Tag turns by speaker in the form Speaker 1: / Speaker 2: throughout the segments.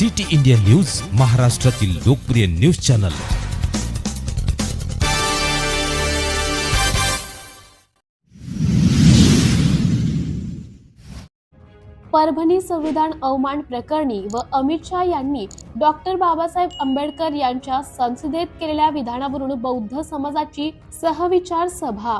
Speaker 1: City India news महाराष्ट्रातील लोकप्रिय news channel.
Speaker 2: Parbhani संविधान अवमान प्रकरणी व अमित शहा यांनी डॉक्टर बाबासाहेब आंबेडकर यांच्या संसदेत केलेल्या विधानावरून बौद्ध समाजाची सहविचार सभा.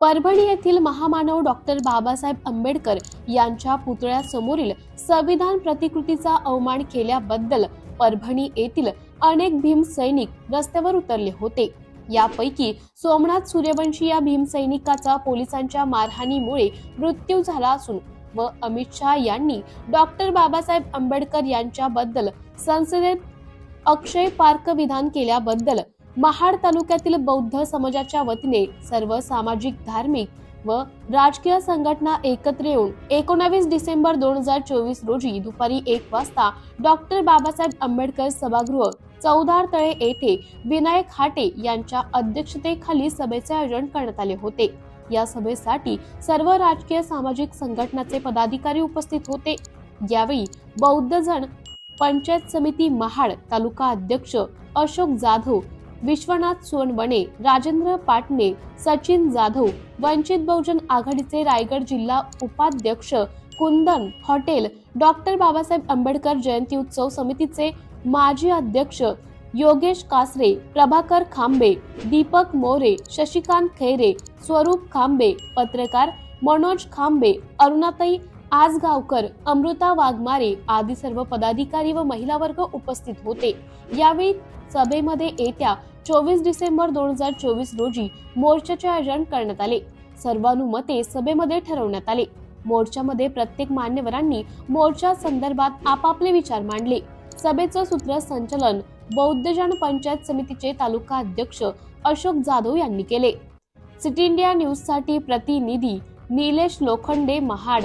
Speaker 2: परभणी येथील महामानव डॉक्टर बाबासाहेब आंबेडकर यांच्या पुतळ्यासमोरील संविधान प्रतिकृतीचा अवमान केल्याबद्दल परभणी येथील अनेक भीम सैनिक रस्त्यावर उतरले होते. यापैकी सोमनाथ सूर्यवंशी या भीमसैनिकाचा पोलिसांच्या मारहाणीमुळे मृत्यू झाला असून व अमित शहा यांनी डॉक्टर बाबासाहेब आंबेडकर यांच्याबद्दल संसदेत अक्षय पार्क विधान केल्याबद्दल महाड तालुक्यातील बौद्ध समाजाच्या वतीने सर्व सामाजिक धार्मिक व राजकीय संघटना एकत्र येऊन एकोणावीस डिसेंबर दोन हजार चोवीस रोजी दुपारी एक वाजता डॉक्टर बाबासाहेब आंबेडकर सभागृह चौदार तळे येथे विनायक हाटे यांच्या अध्यक्षतेखाली सभेचे आयोजन करण्यात आले होते. या सभेसाठी सर्व राजकीय सामाजिक संघटनाचे पदाधिकारी उपस्थित होते. यावेळी बौद्ध जण पंचायत समिती महाड तालुका अध्यक्ष अशोक जाधव विश्वनाथ सोनवणे राजेंद्र पाटणे सचिन जाधव वंचित बहुजन आघाडीचे रायगड जिल्हा उपाध्यक्ष कुंदन हॉटेल डॉक्टर बाबासाहेब आंबेडकर जयंती उत्सव समितीचे माजी अध्यक्ष योगेश कासरे प्रभाकर खांबे दीपक मोरे शशिकांत खैरे स्वरूप खांबे पत्रकार मनोज खांबे अरुणाताई आजगावकर अमृता वाघमारे आदी सर्व पदाधिकारी व महिला वर्ग उपस्थित होते. यावेळी सभेमध्ये येत्या चोवीस डिसेंबर दोन हजार चोवीस रोजी मोर्चाचे आयोजन करण्यात आले. सर्वानुमते सभेमध्ये ठरवण्यात आले. मोर्चामध्ये प्रत्येक मान्यवरांनी मोर्चा संदर्भात आपापले विचार मांडले. सभेचं सूत्रसंचालन बौद्धजन पंचायत समितीचे तालुका अध्यक्ष अशोक जाधव यांनी केले. सिटी इंडिया न्यूजसाठी प्रतिनिधी निलेश लोखंडे महाड